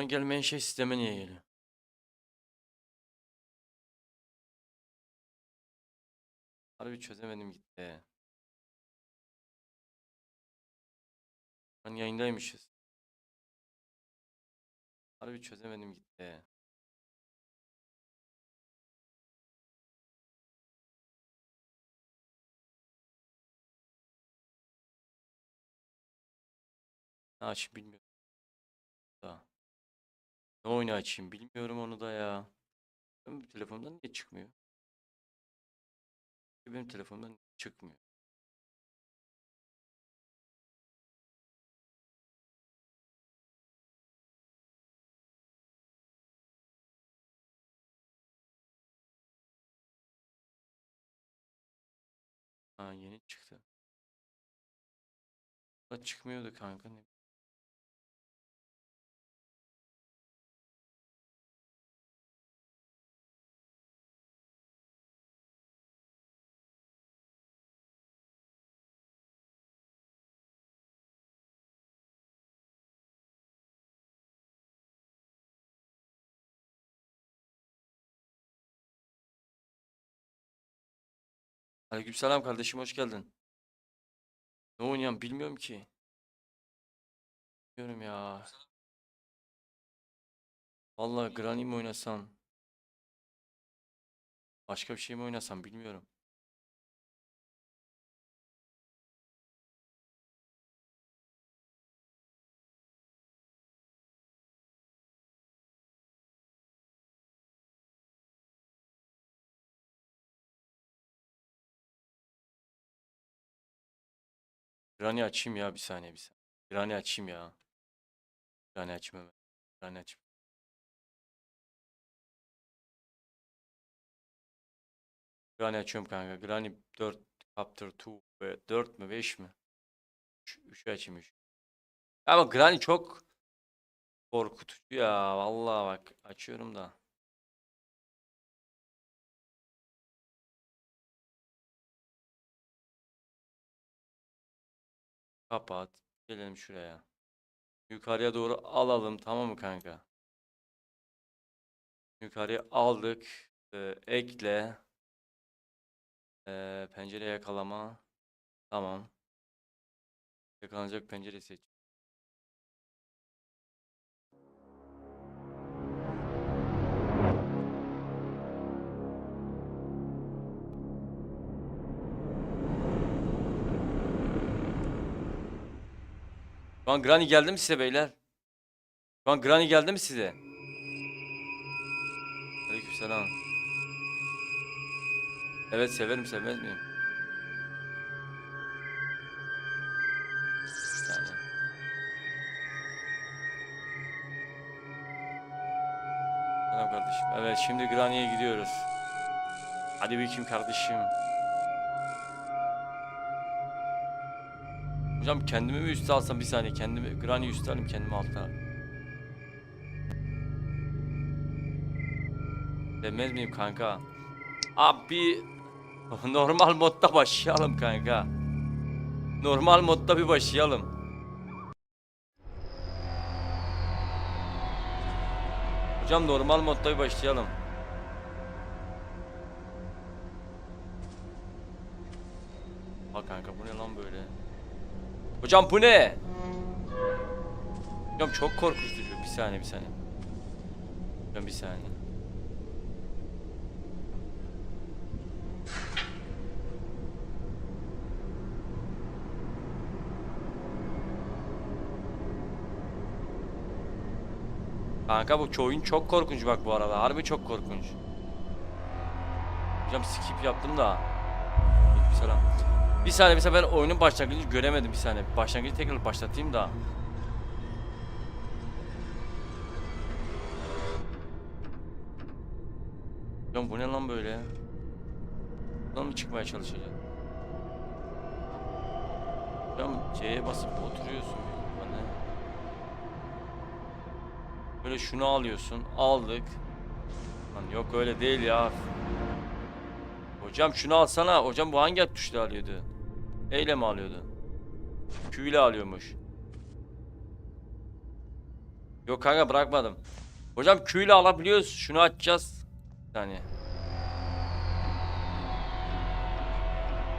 Bana gelmeyen şey sisteme niye geliyor? Harbi çözemedim gitti. Hani yayındaymışız. Harbi çözemedim gitti. Ne açayım bilmiyorum. Da. Ne oyunu açayım bilmiyorum onu da ya. Benim telefonumdan niye çıkmıyor? Benim telefonumdan çıkmıyor. Ha yeni çıktı. Da çıkmıyordu kanka. Ne? Aleykümselam kardeşim hoş geldin. Ne oynayan bilmiyorum ki. Bilmiyorum ya. Vallahi Granny mi oynasam? Başka bir şey mi oynasam bilmiyorum. Granny açayım ya bir saniye bir saniye. Granny açayım ya. Granny açayım hemen. Granny açayım. Granny açıyorum kanka. Granny 4 Chapter 2 ve 4 mü 5 mi? 3 açayım 3. Ama Granny çok korkutucu ya. Vallahi bak açıyorum da. Kapat. Gelelim şuraya. Yukarıya doğru alalım tamam mı kanka? Yukarıya aldık. Ee, ekle. Ee, pencere yakalama. Tamam. Yakalanacak pencere seç. Şu an Granny geldi mi size beyler? Şu an Granny geldi mi size? Aleykümselam. Evet severim sevmez miyim? Selam kardeşim. Evet şimdi Granny'e gidiyoruz. Hadi bakayım kardeşim. Hocam kendimi mi üste alsam bir saniye kendimi Granny üste alayım kendimi alta. Demez miyim kanka? Abi normal modda başlayalım kanka. Normal modda bir başlayalım. Hocam normal modda bir başlayalım. Bak kanka bu ne lan böyle? Hocam bu ne? Hocam çok korkutucu. Bir saniye bir saniye. Hocam bir saniye. Kanka bu oyun çok korkunç bak bu arada. Harbi çok korkunç. Hocam skip yaptım da. Selam. Bir saniye mesela ben oyunun başlangıcını göremedim bir saniye. Başlangıcı tekrar başlatayım da. Hocam bu ne lan böyle? Buradan mı çıkmaya çalışacağız? Hocam C'ye basıp oturuyorsun. Bu ne? Böyle şunu alıyorsun. Aldık. Lan yok öyle değil ya. Hocam şunu alsana. Hocam bu hangi tuşla alıyordu? E ile mi alıyordu? Q ile alıyormuş. Yok kanka bırakmadım. Hocam Q ile alabiliyoruz. Şunu açacağız. Bir saniye.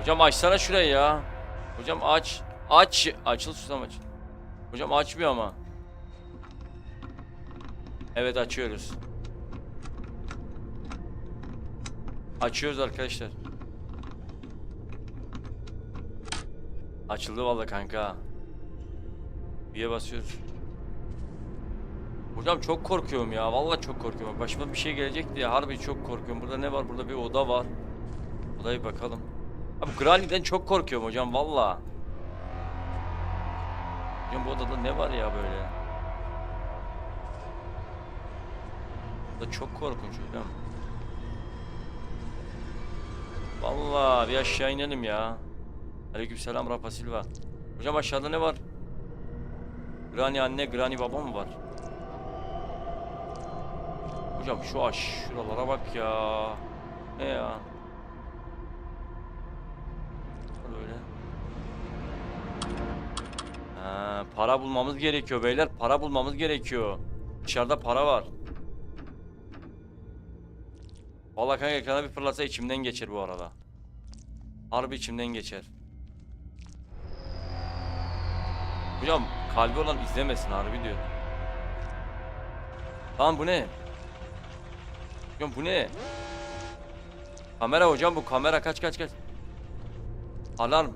Hocam açsana şurayı ya. Hocam aç. Aç. Açıl susam aç. Hocam açmıyor ama. Evet açıyoruz. Açıyoruz arkadaşlar. Açıldı vallahi kanka. Biye basıyoruz. Hocam çok korkuyorum ya. Vallahi çok korkuyorum. Başıma bir şey gelecek diye harbi çok korkuyorum. Burada ne var? Burada bir oda var. Odaya bir bakalım. Abi Granny'den çok korkuyorum hocam vallahi. Hocam bu odada ne var ya böyle? Bu da çok korkunç hocam. Vallahi bir aşağı inelim ya. Aleykümselam Rafa Silva. Hocam aşağıda ne var? Granny anne, Granny baba mı var? Hocam şu aş, şuralara bak ya. Ne ya? Böyle. Ha, para bulmamız gerekiyor beyler. Para bulmamız gerekiyor. Dışarıda para var. Vallahi kanka ekrana bir fırlatsa içimden geçer bu arada. Harbi içimden geçer. Hocam kalbi olan izlemesin harbi diyor. Lan bu ne? Hocam bu ne? Kamera hocam bu kamera kaç kaç kaç. Alarm.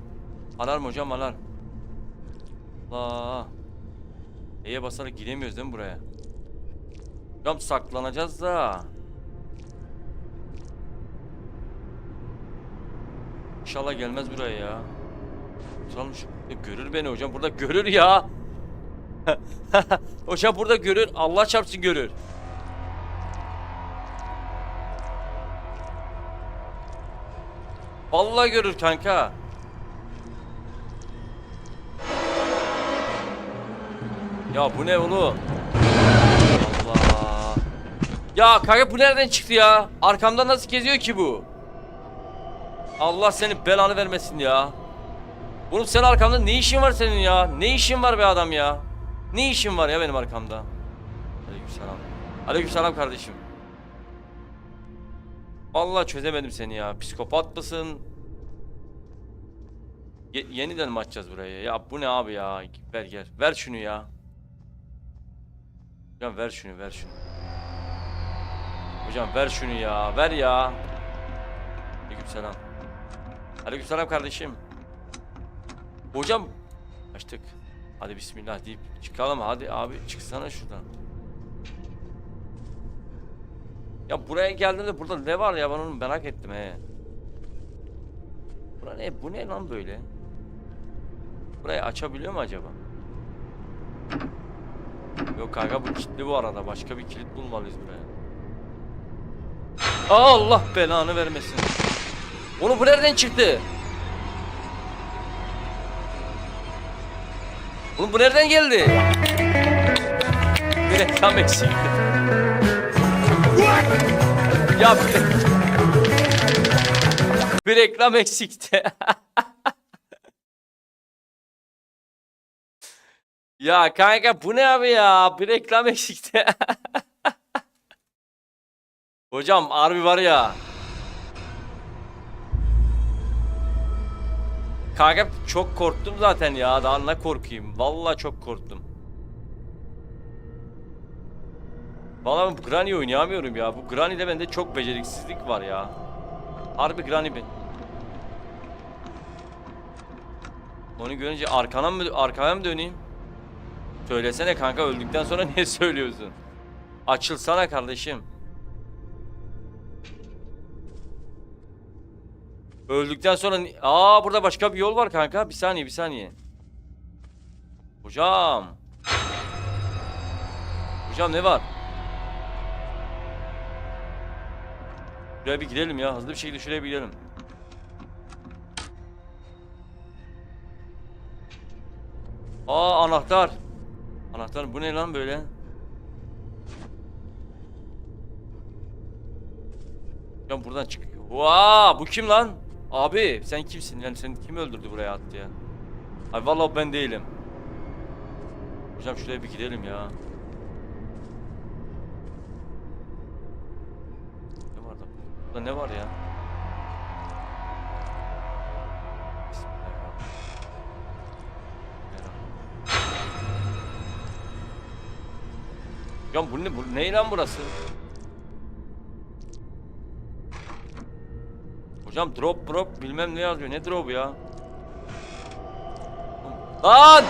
Alarm hocam alarm. Allah. E'ye basarak giremiyoruz değil mi buraya? Hocam saklanacağız da. İnşallah gelmez buraya ya. Oturalım şu. E, Görür beni hocam burada görür ya. hocam burada görür. Allah çarpsın görür. Vallahi görür kanka. Ya bu ne oğlum? Ya kanka bu nereden çıktı ya? Arkamdan nasıl geziyor ki bu? Allah seni belanı vermesin ya. Oğlum sen arkamda ne işin var senin ya? Ne işin var be adam ya? Ne işin var ya benim arkamda? Aleykümselam. Aleykümselam kardeşim. Vallahi çözemedim seni ya. Psikopat mısın? Ye- yeniden mi açacağız burayı? Ya bu ne abi ya? Ver gel. Ver şunu ya. Hocam ver şunu, ver şunu. Hocam ver şunu ya. Ver ya. Aleykümselam. Aleykümselam kardeşim. Hocam açtık. Hadi bismillah deyip çıkalım hadi abi çıksana şuradan. Ya buraya geldiğimde burada ne var ya ben onu merak ettim he. Bura ne bu ne lan böyle? Burayı açabiliyor mu acaba? Yok kanka bu kilitli bu arada başka bir kilit bulmalıyız buraya. Allah belanı vermesin. Onu bu nereden çıktı? Oğlum bu nereden geldi? Bir reklam eksikti. ya bir, bir reklam eksikti. ya kanka bu ne abi ya? Bir reklam eksikti. Hocam harbi var ya. Kanka çok korktum zaten ya. Daha ne korkayım? Vallahi çok korktum. Vallahi bu Granny oynayamıyorum ya. Bu Granny'de bende çok beceriksizlik var ya. Harbi Granny ben. Onu görünce arkana mı arkaya mı döneyim? Söylesene kanka öldükten sonra niye söylüyorsun? Açılsana kardeşim. Öldükten sonra aa burada başka bir yol var kanka. Bir saniye bir saniye. Hocam. Hocam ne var? Şuraya bir gidelim ya. Hızlı bir şekilde şuraya bir gidelim. Aa anahtar. Anahtar bu ne lan böyle? Ya buradan çık. Vaa bu kim lan? Abi sen kimsin? Yani sen kim öldürdü buraya attı ya? Ay vallahi ben değilim. Hocam şuraya bir gidelim ya. Ne var da? Burada ne var ya? Ya bu ne, bu ne lan burası? Hocam drop drop bilmem ne yazıyor. Ne drop ya? Lan!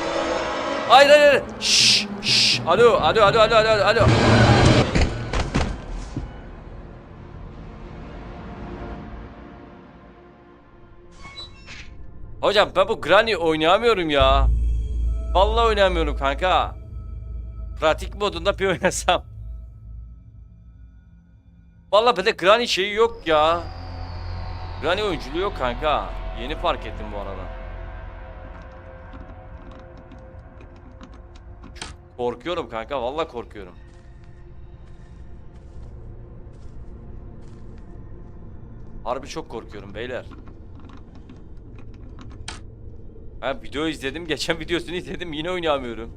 Hayır hayır hayır. Şşş şşş. Alo alo alo alo alo alo. Hocam ben bu Granny oynayamıyorum ya. Vallahi oynayamıyorum kanka. Pratik modunda bir oynasam. Vallahi bende Granny şeyi yok ya. Granny oyunculuğu yok kanka. Yeni fark ettim bu arada. Korkuyorum kanka vallahi korkuyorum. Harbi çok korkuyorum beyler. Ben video izledim. Geçen videosunu izledim. Yine oynayamıyorum.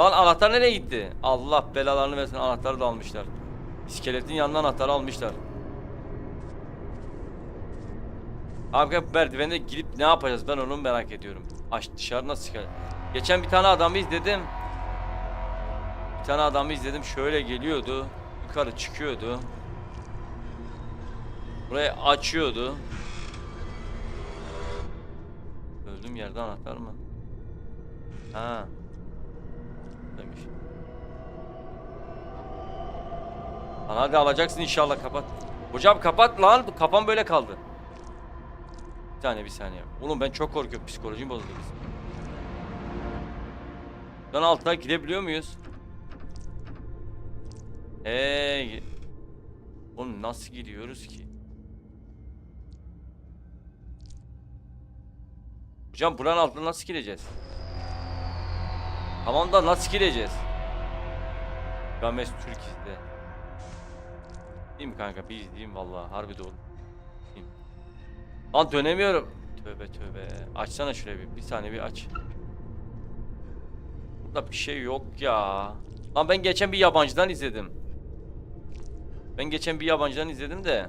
Lan anahtar nereye gitti? Allah belalarını versin. Anahtarı da almışlar. İskeletin yanına anahtarı almışlar. Abi merdivende girip ne yapacağız? Ben onu merak ediyorum. Aç dışarı nasıl çıkar? Geçen bir tane adamı izledim. Bir tane adamı izledim. Şöyle geliyordu. Yukarı çıkıyordu. Burayı açıyordu. Öldüğüm yerde anahtar mı? Ha. Demiş. Lan hadi alacaksın inşallah kapat. Hocam kapat lan. Kafam böyle kaldı. Bir saniye bir saniye. Oğlum ben çok korkuyorum. Psikolojim bozuldu. Lan altına gidebiliyor muyuz? Eee. Oğlum nasıl gidiyoruz ki? Hocam buranın altına nasıl gireceğiz? Tamam da nasıl gireceğiz? Games Türkiye'de. Değil mi kanka? Bir izleyeyim vallahi harbi doğru. Lan dönemiyorum. Tövbe tövbe. Açsana şurayı bir. Bir saniye bir aç. Burada bir şey yok ya. Lan ben geçen bir yabancıdan izledim. Ben geçen bir yabancıdan izledim de.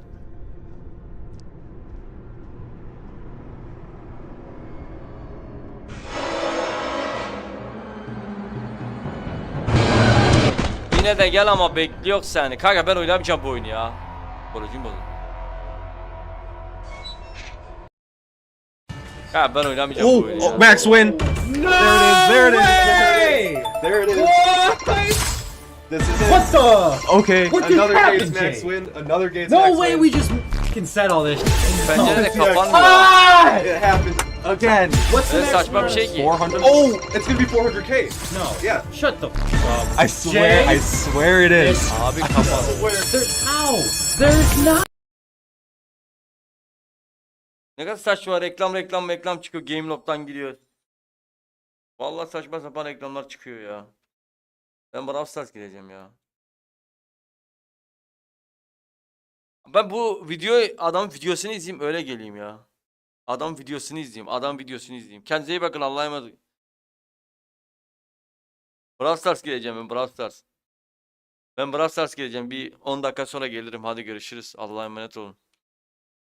Yine de gel ama bekliyor seni. Kanka ben oynamayacağım bu oyunu ya. Psikolojim bozuldu. Kanka ben oynamayacağım bu Oh, oyunu oh, Max win. No There it is, there it is. way! There it is. What? This is What it. the? Okay. What just Another Gates happened, Max Jay? win. Another Gates No Max win. No way win. we just fucking said all this. Pencere Oh, kapanmıyor. Ah! It happened again. What's the Öyle next saçma bir word? şey ki. 400. Oh, it's gonna be 400k. No. Yeah. Shut the f up. I swear, Jay? I swear it is. Abi kapat. Where? There's how? There's not. Ne kadar saçma reklam reklam reklam çıkıyor Gameloft'tan giriyor. Vallahi saçma sapan reklamlar çıkıyor ya. Ben Brawl Stars gireceğim ya. Ben bu video adamın videosunu izleyeyim öyle geleyim ya. Adam videosunu izleyeyim. Adam videosunu izleyeyim. Kendinize iyi bakın Allah'a emanet. Brawl Stars gireceğim ben Brawl Stars. Ben Brawl Stars gireceğim. Bir 10 dakika sonra gelirim. Hadi görüşürüz. Allah'a emanet olun.